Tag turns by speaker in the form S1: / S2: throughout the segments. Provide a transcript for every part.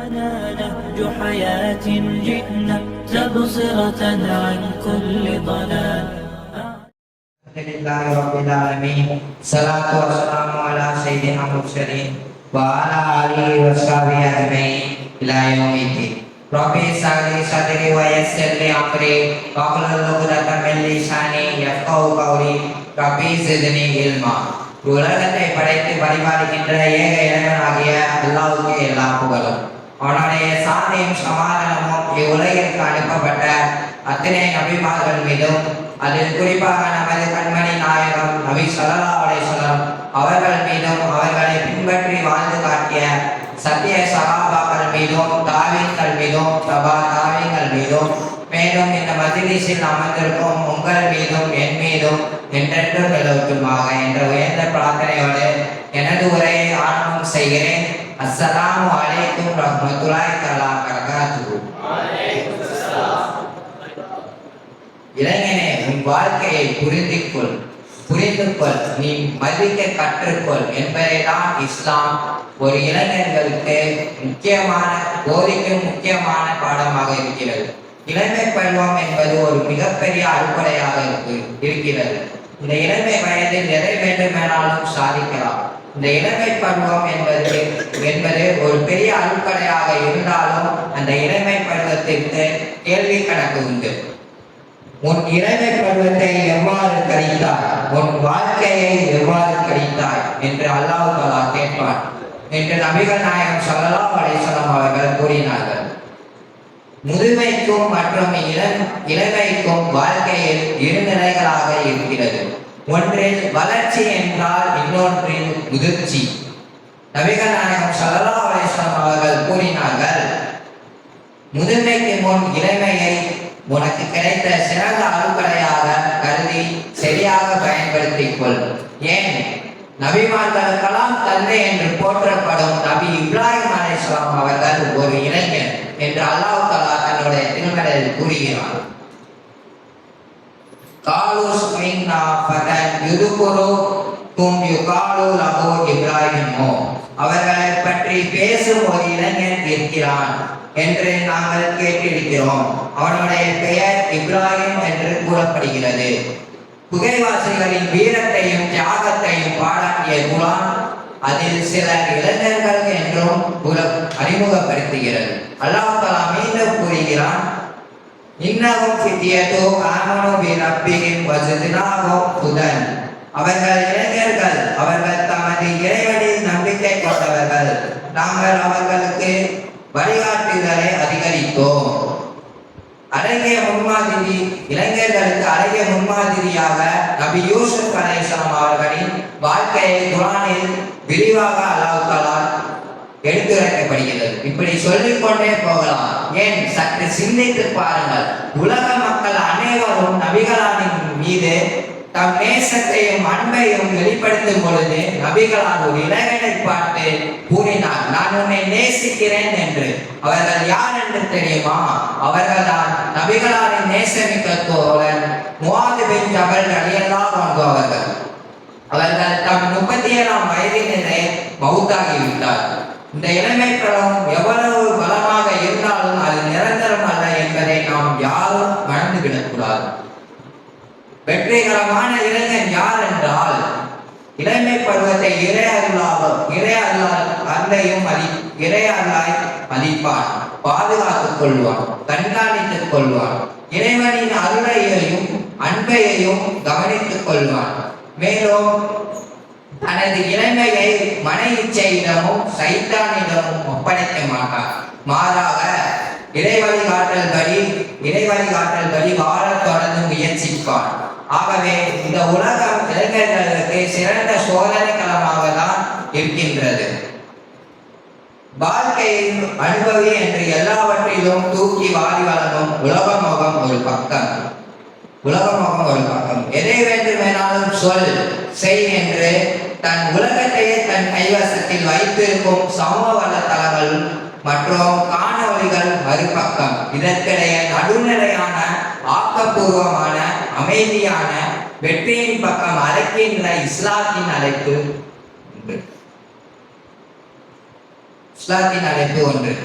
S1: معنا نهج حياة جئنا تبصرة عن كل ضلال
S2: الحمد لله رب العالمين الصلاة والسلام على سيدنا المرسلين وعلى آله وصحبه أجمعين إلى يوم الدين ربي اشرح لي صدري ويسر لي أمري واحلل عقدة من لساني يفقهوا قولي ربي زدني علما உலகத்தை படைத்து பரிபாலிக்கின்ற ஏக இறைவனாகிய அல்லாவுக்கு எல்லா புகழும் அவனுடைய சாந்தியும் சமாதானமும் இவ்வுலகிற்கு அனுப்பப்பட்ட அத்தனை நபிமார்கள் மீதும் அதில் குறிப்பாக நமது கண்மணி நாயகம் நபி ஸல்லல்லாஹு அலைஹி அவர்கள் மீதும் அவர்களை பின்பற்றி வாழ்ந்து காட்டிய சத்திய சகாபாக்கள் மீதும் தாவீன்கள் மீதும் தபா தாவீன்கள் மீதும் மேலும் இந்த மஜ்லிஸில் அமர்ந்திருக்கும் உங்கள் மீதும் என் மீதும் என்றென்றும் நிலவட்டுமாக என்ற உயர்ந்த பிரார்த்தனையோடு எனது உரையை ஆரம்பம் செய்கிறேன். அஸ்ஸலாமு Assalamualaikum warahmatullahi தஆலா பரகாத்துஹு. இளைஞனே உன் வாழ்க்கையை புரிந்து கொள் புரிந்து கொள் நீ மதிக்க கற்றுக்கொள் என்பதைதான் இஸ்லாம் ஒரு இளைஞர்களுக்கு முக்கியமான போதிக்கும் முக்கியமான பாடமாக இருக்கிறது. இளமை பருவம் என்பது ஒரு மிகப்பெரிய அறுப்படையாக இருக்கு இருக்கிறது. இந்த இளமை வயதில் எதை வேண்டுமானாலும் சாதிக்கலாம். இந்த இளமை பருவம் என்பது என்பது பெரிய அறுப்படையாக இருந்தாலும் அந்த இறைமை பருவத்திற்கு கேள்வி கணக்கு உண்டு. உன் இறைமை பருவத்தை எவ்வாறு கழித்தாய்? உன் வாழ்க்கையை எவ்வாறு கழித்தாய்? என்று அல்லாஹ் தஆலா கேட்பான். என்று நபிகள் நாயகம் சொல்லலா அலைஹி அவர்கள் கூறினார்கள். முதுமைக்கும் மற்றும் இளம் இளமைக்கும் வாழ்க்கையில் இரு நிலைகளாக இருக்கிறது. ஒன்றில் வளர்ச்சி என்றால் இன்னொன்றில் முதிர்ச்சி. நபிகள் நாயகம் சல்லா அலிஸ்லாம் அவர்கள் கூறினார்கள் முதுமைக்கு முன் இளமையை உனக்கு கிடைத்த சிறந்த அறுக்கடையாக கருதி சரியாக பயன்படுத்திக் கொள். ஏன்? நபிமார்களுக்கெல்லாம் தந்தை என்று போற்றப்படும் நபி இப்ராஹிம் அலிஸ்லாம் அவர்கள் ஒரு இளைஞர் என்று அல்லாஹ் தஆலா தன்னுடைய திருமலையில் கூறுகிறார். காலூஸ் ஸ்மின்னா ஃபதன் யுதுகுரு கும் யுகாலு லஹு இப்ராஹிமோ. அவர்களை பற்றி பேசும் ஒரு இளைஞன் இருக்கிறான் என்று நாங்கள் கேட்டிருக்கிறோம். அவனுடைய பெயர் இப்ராஹிம் என்று கூறப்படுகிறது. புகைவாசிகளின் வீரத்தையும் தியாகத்தையும் பாராட்டிய குரான் அதில் சில இளைஞர்கள் என்றும் அறிமுகப்படுத்துகிறது. அல்லாஹ் தஆலா மீண்டும் கூறுகிறான் இன்னமும் சித்தியதோ ஆமனு பி ரப்பிஹிம் புதன் அவர்கள் இளைஞர்கள் அவர்கள் தமது இறைவனில் நம்பிக்கை கொண்டவர்கள். நாங்கள் அவர்களுக்கு வழிகாட்டுதலை அதிகரித்தோம். அழகிய முன்மாதிரி இளைஞர்களுக்கு அழகிய முன்மாதிரியாக நபி யூசுப் அலைஹிஸ்ஸலாம் அவர்களின் வாழ்க்கையை குரானில் விரிவாக அல்லாஹ் எடுத்துரைக்கப்படுகிறது. இப்படி சொல்லிக் கொண்டே போகலாம். ஏன்? சற்று சிந்தித்து பாருங்கள். உலக மக்கள் அனைவரும் நபிகளாரின் மீது தம் நேசத்தையும் அன்பையும் வெளிப்படுத்தும் பொழுது நபிகளால் ஒரு இளைஞனை பார்த்து கூறினார் நான் உன்னை நேசிக்கிறேன் என்று. அவர்கள் யார் என்று தெரியுமா? அவர்கள்தான் நபிகளாரின் நேசமிக்க தோழன் முவாது பின் ஜபல் ரலியல்லாஹு அன்ஹு அவர்கள். அவர்கள் தம் முப்பத்தி ஏழாம் வயதினரே மவுத்தாகிவிட்டார் இந்த இளமை பலம் எவ்வளவு பலமாக இருந்தாலும் அது நிரந்தரம் அல்ல என்பதை நாம் யாரும் மறந்துவிடக்கூடாது வெற்றிகரமான இளைஞன் யார் என்றால் இளமை பருவத்தை இறை அருளாக இறை அருளால் அருளையும் மதி இறை அல்லாய் மதிப்பான் பாதுகாத்துக் கொள்வான் கண்காணித்துக் கொள்வான் இறைவனின் அருளையையும் அன்பையையும் கவனித்துக் கொள்வான். மேலும் தனது இளமையை மன இச்சையிடமும் சைத்தானிடமும் ஒப்படைக்க மாட்டார் மாறாக இறை வழிகாட்டல் படி இறை வழிகாட்டல் படி வாழ தொடர்ந்து முயற்சிப்பான். ஆகவே இந்த உலகம் இளைஞர்களுக்கு சிறந்த சோதனை களமாக தான் இருக்கின்றது. வாழ்க்கையில் அனுபவி என்று எல்லாவற்றிலும் தூக்கி வாரி வழங்கும் உலகமுகம் ஒரு பக்கம். உலக முகம் ஒரு பக்கம். எதை வேண்டுமானாலும் சொல் செய் என்று தன் உலகத்தையே தன் கைவசத்தில் வைத்திருக்கும் சமூக வலைத்தளங்கள் மற்றும் காணொலிகள் மறுபக்கம். இதற்கிடையே நடுநிலையான ஆக்கப்பூர்வமான அமைதியான வெற்றியின் பக்கம் அழைக்கின்ற இஸ்லாத்தின் அழைப்பு உண்டு. இஸ்லாத்தின் அழைப்பு ஒன்று.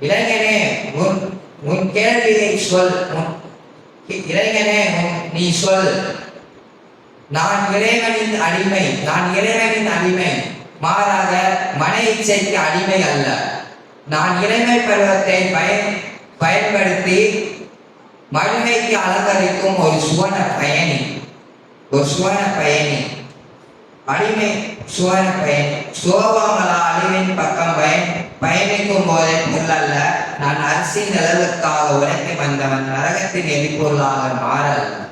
S2: இளைஞனே உன் உன் கேள்வியை சொல். இளைஞனே உன் நீ சொல். நான் இறைவனின் அடிமை நான் இறைவனின் அடிமை. மாறாக மன இச்சைக்கு அடிமை அல்ல. நான் இளமை பருவத்தை பயன் பயன்படுத்தி மகிமைக்கு அலங்கரிக்கும் ஒரு சுவன பயணி ஒரு சுவன பயணி அடிமை சுவன பயணி சோபங்களா அழிவின் பக்கம் பயன் பயணிக்கும் போதே பொருளல்ல நான் அரிசி நிலவுக்காக உழைக்க வந்தவன் நரகத்தின் எரிபொருளாக மாறல்ல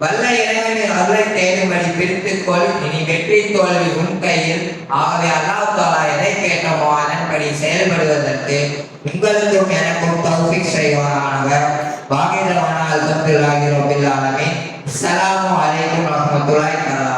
S2: வல்ல இறைவனின் அருளை தேடும்படி பிரித்துக்கொள். இனி வெற்றி தோல்வி உன் கையில். ஆகவே அல்லாஹ் தாலா எதை கேட்டமோ அதன்படி செயல்படுவதற்கு உங்களுக்கும் எனக்கும் தௌஃபிக் செய்வானானவர் வாகிதவானால் அல்ஹம்துலில்லாஹி ரப்பில் ஆலமீன். அஸ்ஸலாமு அலைக்கும் வரஹ்மத்துல்லாஹி தஆலா